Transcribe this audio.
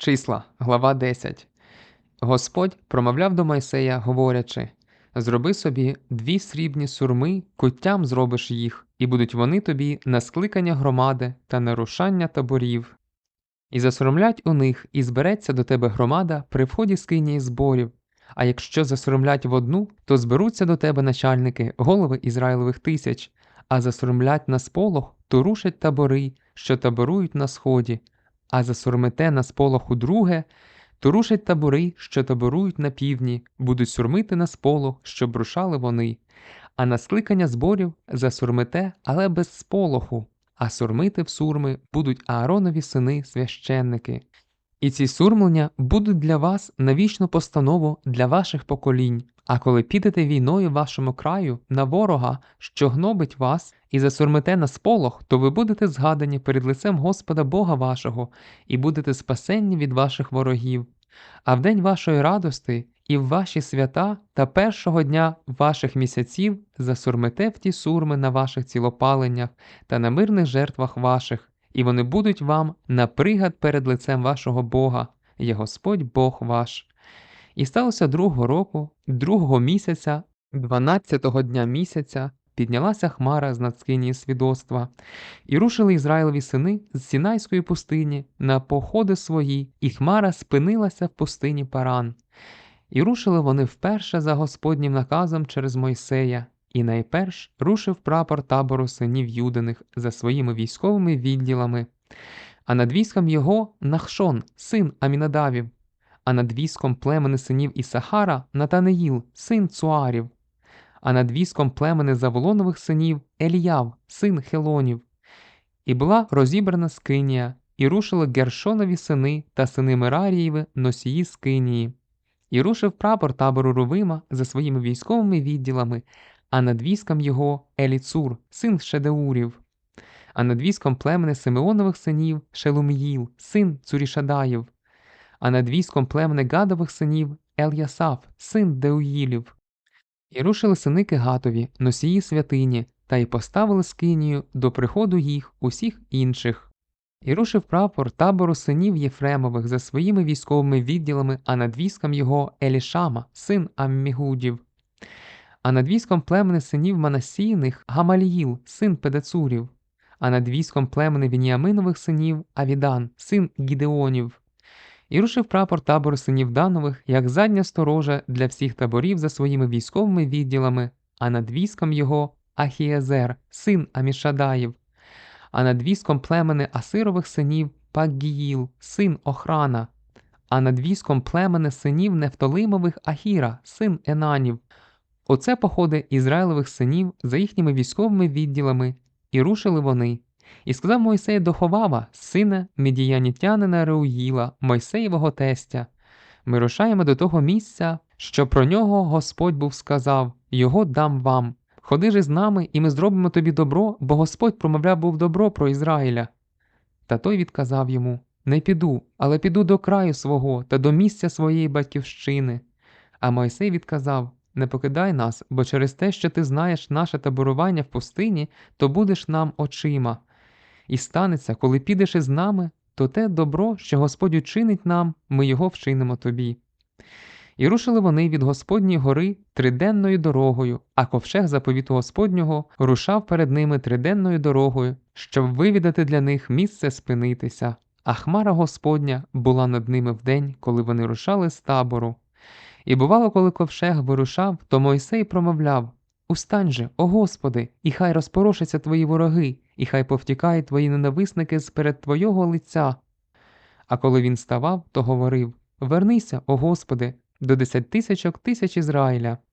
Числа, глава 10. Господь промовляв до Мойсея, говорячи: Зроби собі дві срібні сурми, куттям зробиш їх, і будуть вони тобі на скликання громади та нарушання таборів. І засоромлять у них, і збереться до тебе громада при вході скинії зборів. А якщо засоромлять в одну, то зберуться до тебе начальники, голови Ізраїлевих тисяч, а засоромлять на сполох, то рушать табори, що таборують на сході, а засурмите на сполоху друге, то рушать табори, що таборують на півдні, будуть сурмити на сполох, щоб рушали вони, а на скликання зборів засурмите, але без сполоху, а сурмити в сурми будуть Ааронові сини священники. І ці сурмлення будуть для вас на вічну постанову для ваших поколінь. А коли підете війною вашому краю на ворога, що гнобить вас, і засурмите на сполох, то ви будете згадані перед лицем Господа Бога вашого, і будете спасенні від ваших ворогів. А в день вашої радости і в ваші свята та першого дня ваших місяців засурмите в ті сурми на ваших цілопаленнях та на мирних жертвах ваших, і вони будуть вам на пригад перед лицем вашого Бога, є Господь Бог ваш. І сталося другого року, другого місяця, дванадцятого дня місяця, піднялася хмара з надскинії свідоцтва, і рушили Ізраїлеві сини з Сінайської пустині на походи свої, і хмара спинилася в пустині Паран. І рушили вони вперше за Господнім наказом через Мойсея, і найперш рушив прапор табору синів Юдиних за своїми військовими відділами, а над військом його Нахшон, син Амінадавів, а над військом племени синів Ісахара Натанеїл, син Цуарів, а над військом племени Заволонових синів Еліяв, син Хелонів. І була розібрана скинія, і рушили Гершонові сини та сини Мерарієви носії скинії. І рушив прапор табору Рувима за своїми військовими відділами, а над військом його Еліцур, син Шедеурів, а над військом племени Симеонових синів Шелуміїл, син Цурішадаїв, а над військом племени Гадових синів Ельясаф, син Деуїлів. І рушили сини Кегатові, носії святині, та й поставили скинію до приходу їх усіх інших. І рушив прапор табору синів Єфремових за своїми військовими відділами, а над військом його Елішама, син Аммігудів, а над військом племени синів Манасійних Гамаліїл, син Педецурів, а над військом племени Вініаминових синів Авідан, син Гідеонів. І рушив прапор табору синів Данових, як задня сторожа для всіх таборів за своїми військовими відділами, а над військом його Ахієзер, син Амішадаїв, а над військом племени Асирових синів Паггіїл, син Охрана, а над військом племени синів Нефтолимових Ахіра, син Енанів. Оце походи Ізраїлевих синів за їхніми військовими відділами, і рушили вони. І сказав Мойсей до Ховава, сина медіянітянина Реуїла, Мойсеєвого тестя. Ми рушаємо до того місця, що про нього Господь був сказав: Його дам вам. Ходи же з нами, і ми зробимо тобі добро, бо Господь промовляв був добро про Ізраїля. Та той відказав йому Не піду, але піду до краю свого та до місця своєї батьківщини. А Мойсей відказав Не покидай нас, бо через те, що ти знаєш наше таборування в пустині, то будеш нам очима. І станеться, коли підеш із нами, то те добро, що Господь учинить нам, ми його вчинимо тобі. І рушили вони від Господньої гори триденною дорогою, а ковчег заповіту Господнього рушав перед ними триденною дорогою, щоб вивідати для них місце спинитися. А хмара Господня була над ними вдень, коли вони рушали з табору. І бувало, коли ковчег вирушав, то Мойсей промовляв Устань же, о Господи, і хай розпорошаться твої вороги, і хай повтікають твої ненависники з перед Твого лиця. А коли він ставав, то говорив Вернися, о Господи, до десять тисячок тисяч Ізраїля,